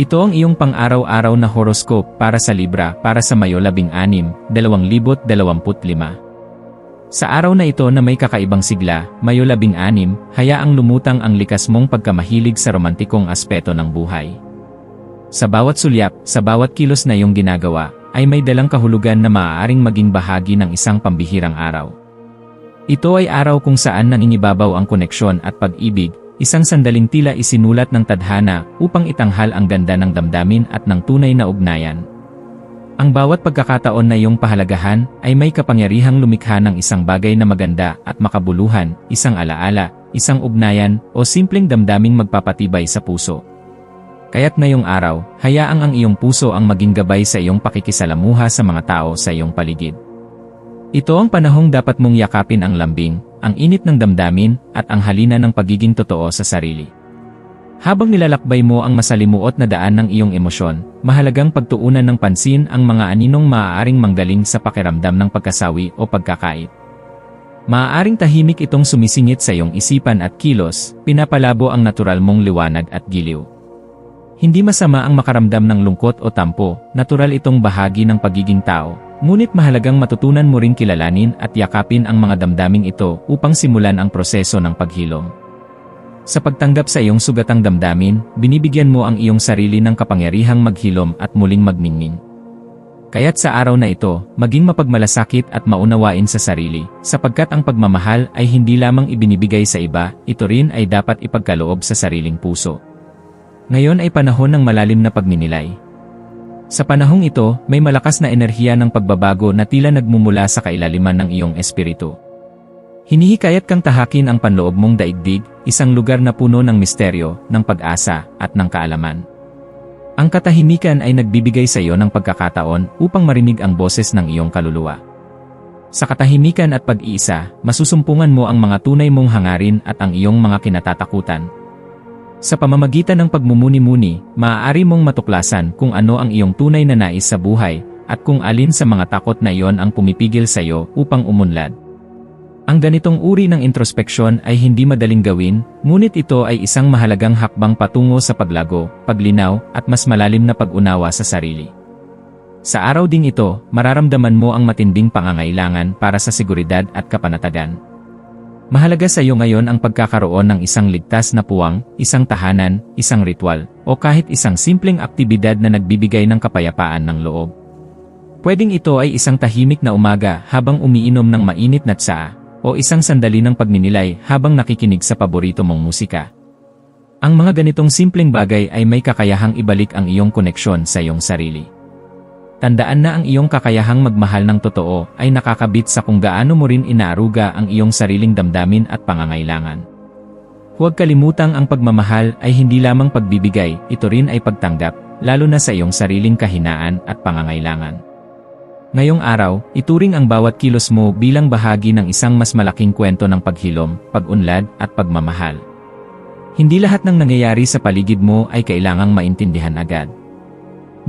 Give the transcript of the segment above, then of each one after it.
Ito ang iyong pang-araw-araw na horoscope para sa Libra para sa Mayo 16, 2025. Sa araw na ito na may kakaibang sigla, Mayo 16, hayaang lumutang ang likas mong pagkamahilig sa romantikong aspeto ng buhay. Sa bawat sulyap, sa bawat kilos na iyong ginagawa, ay may dalang kahulugan na maaaring maging bahagi ng isang pambihirang araw. Ito ay araw kung saan nangingibabaw ang koneksyon at pag-ibig, Isang sandaling tila isinulat ng tadhana upang itanghal ang ganda ng damdamin at ng tunay na ugnayan. Ang bawat pagkakataon na iyong pahalagahan ay may kapangyarihang lumikha ng isang bagay na maganda at makabuluhan, isang alaala, isang ugnayan, o simpleng damdaming magpapatibay sa puso. Kaya't ngayong araw, hayaang ang iyong puso ang maging gabay sa iyong pakikisalamuha sa mga tao sa iyong paligid. Ito ang panahong dapat mong yakapin ang lambing, ang init ng damdamin, at ang halina ng pagiging totoo sa sarili. Habang nilalakbay mo ang masalimuot na daan ng iyong emosyon, mahalagang pagtuunan ng pansin ang mga aninong maaaring manggaling sa pakiramdam ng pagkasawi o pagkakait. Maaaring tahimik itong sumisingit sa iyong isipan at kilos, pinapalabo ang natural mong liwanag at giliw. Hindi masama ang makaramdam ng lungkot o tampo, natural itong bahagi ng pagiging tao, Ngunit mahalagang matutunan mo ring kilalanin at yakapin ang mga damdaming ito upang simulan ang proseso ng paghilom. Sa pagtanggap sa iyong sugatang damdamin, binibigyan mo ang iyong sarili ng kapangyarihang maghilom at muling magningning. Kaya't sa araw na ito, maging mapagmalasakit at maunawain sa sarili, sapagkat ang pagmamahal ay hindi lamang ibinibigay sa iba, ito rin ay dapat ipagkaloob sa sariling puso. Ngayon ay panahon ng malalim na pagninilay, sa panahong ito, may malakas na enerhiya ng pagbabago na tila nagmumula sa kailaliman ng iyong espiritu. Hinihikayat kang tahakin ang panloob mong daigdig, isang lugar na puno ng misteryo, ng pag-asa, at ng kaalaman. Ang katahimikan ay nagbibigay sa iyo ng pagkakataon upang marinig ang boses ng iyong kaluluwa. Sa katahimikan at pag-iisa, masusumpungan mo ang mga tunay mong hangarin at ang iyong mga kinatatakutan, sa pamamagitan ng pagmumuni-muni, maaari mong matuklasan kung ano ang iyong tunay na nais sa buhay, at kung alin sa mga takot na iyon ang pumipigil sa iyo upang umunlad. Ang ganitong uri ng introspeksyon ay hindi madaling gawin, ngunit ito ay isang mahalagang hakbang patungo sa paglago, paglinaw, at mas malalim na pag-unawa sa sarili. Sa araw ding ito, mararamdaman mo ang matinding pangangailangan para sa seguridad at kapanatagan. Mahalaga sa iyo ngayon ang pagkakaroon ng isang ligtas na puwang, isang tahanan, isang ritual, o kahit isang simpleng aktibidad na nagbibigay ng kapayapaan ng loob. Pwedeng ito ay isang tahimik na umaga habang umiinom ng mainit na tsaa, o isang sandali ng pagninilay habang nakikinig sa paborito mong musika. Ang mga ganitong simpleng bagay ay may kakayahang ibalik ang iyong koneksyon sa iyong sarili. Tandaan na ang iyong kakayahang magmahal ng totoo ay nakakabit sa kung gaano mo rin inaaruga ang iyong sariling damdamin at pangangailangan. Huwag kalimutang ang pagmamahal ay hindi lamang pagbibigay, ito rin ay pagtanggap, lalo na sa iyong sariling kahinaan at pangangailangan. Ngayong araw, ituring ang bawat kilos mo bilang bahagi ng isang mas malaking kwento ng paghilom, pag-unlad, at pagmamahal. Hindi lahat ng nangyayari sa paligid mo ay kailangang maintindihan agad.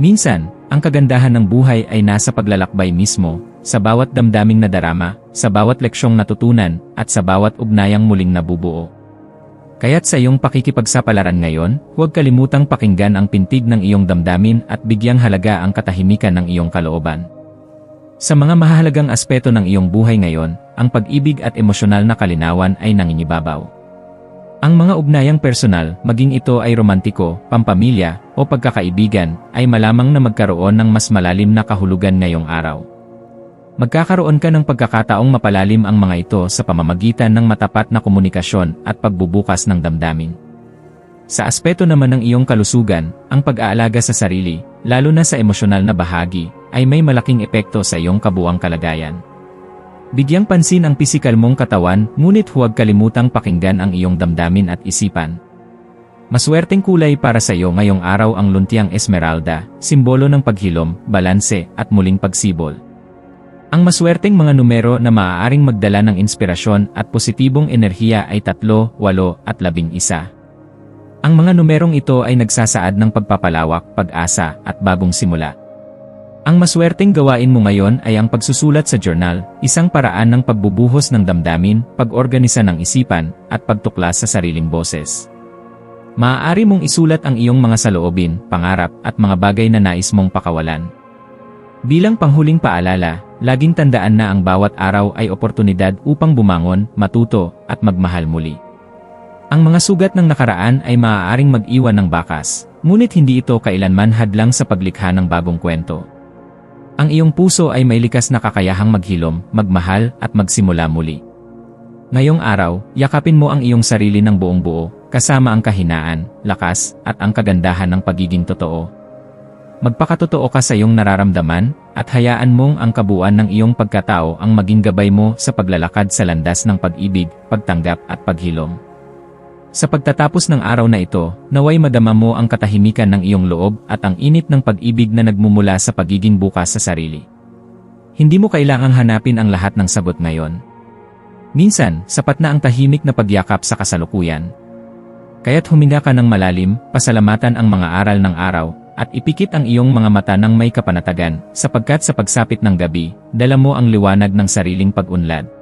Minsan, ang kagandahan ng buhay ay nasa paglalakbay mismo, sa bawat damdaming nadarama, sa bawat leksyong natutunan, at sa bawat ugnayang muling nabubuo. Kaya't sa iyong pakikipagsapalaran ngayon, huwag kalimutang pakinggan ang pintig ng iyong damdamin at bigyang halaga ang katahimikan ng iyong kalooban. Sa mga mahalagang aspeto ng iyong buhay ngayon, ang pag-ibig at emosyonal na kalinawan ay nanginibabaw. Ang mga ugnayang personal, maging ito ay romantiko, pampamilya, o pagkakaibigan, ay malamang na magkaroon ng mas malalim na kahulugan ngayong araw. Magkakaroon ka ng pagkakataong mapalalim ang mga ito sa pamamagitan ng matapat na komunikasyon at pagbubukas ng damdamin. Sa aspeto naman ng iyong kalusugan, ang pag-aalaga sa sarili, lalo na sa emosyonal na bahagi, ay may malaking epekto sa iyong kabuang kalagayan. Bigyang pansin ang pisikal mong katawan, ngunit huwag kalimutang pakinggan ang iyong damdamin at isipan. Maswerteng kulay para sa iyo ngayong araw ang luntiang esmeralda, simbolo ng paghilom, balanse, at muling pagsibol. Ang maswerteng mga numero na maaaring magdala ng inspirasyon at positibong enerhiya ay 3, 8, at 11. Ang mga numerong ito ay nagsasaad ng pagpapalawak, pag-asa, at bagong simula. Ang maswerteng gawain mo ngayon ay ang pagsusulat sa journal, isang paraan ng pagbubuhos ng damdamin, pag-organisa ng isipan, at pagtuklas sa sariling boses. Maaari mong isulat ang iyong mga saloobin, pangarap, at mga bagay na nais mong pakawalan. Bilang panghuling paalala, laging tandaan na ang bawat araw ay oportunidad upang bumangon, matuto, at magmahal muli. Ang mga sugat ng nakaraan ay maaaring mag-iwan ng bakas, ngunit hindi ito kailanman hadlang sa paglikha ng bagong kwento. Ang iyong puso ay may likas na kakayahang maghilom, magmahal, at magsimula muli. Ngayong araw, yakapin mo ang iyong sarili ng buong buo, kasama ang kahinaan, lakas, at ang kagandahan ng pagiging totoo. Magpakatotoo ka sa iyong nararamdaman, at hayaan mong ang kabuuan ng iyong pagkatao ang maging gabay mo sa paglalakad sa landas ng pag-ibig, pagtanggap at paghilom. Sa pagtatapos ng araw na ito, naway madama mo ang katahimikan ng iyong loob at ang init ng pag-ibig na nagmumula sa pagiging bukas sa sarili. Hindi mo kailangang hanapin ang lahat ng sagot ngayon. Minsan, sapat na ang tahimik na pagyakap sa kasalukuyan, Kaya't huminga ka ng malalim, pasalamatan ang mga aral ng araw, at ipikit ang iyong mga mata ng may kapanatagan, sapagkat sa pagsapit ng gabi, dala mo ang liwanag ng sariling pag-unlad.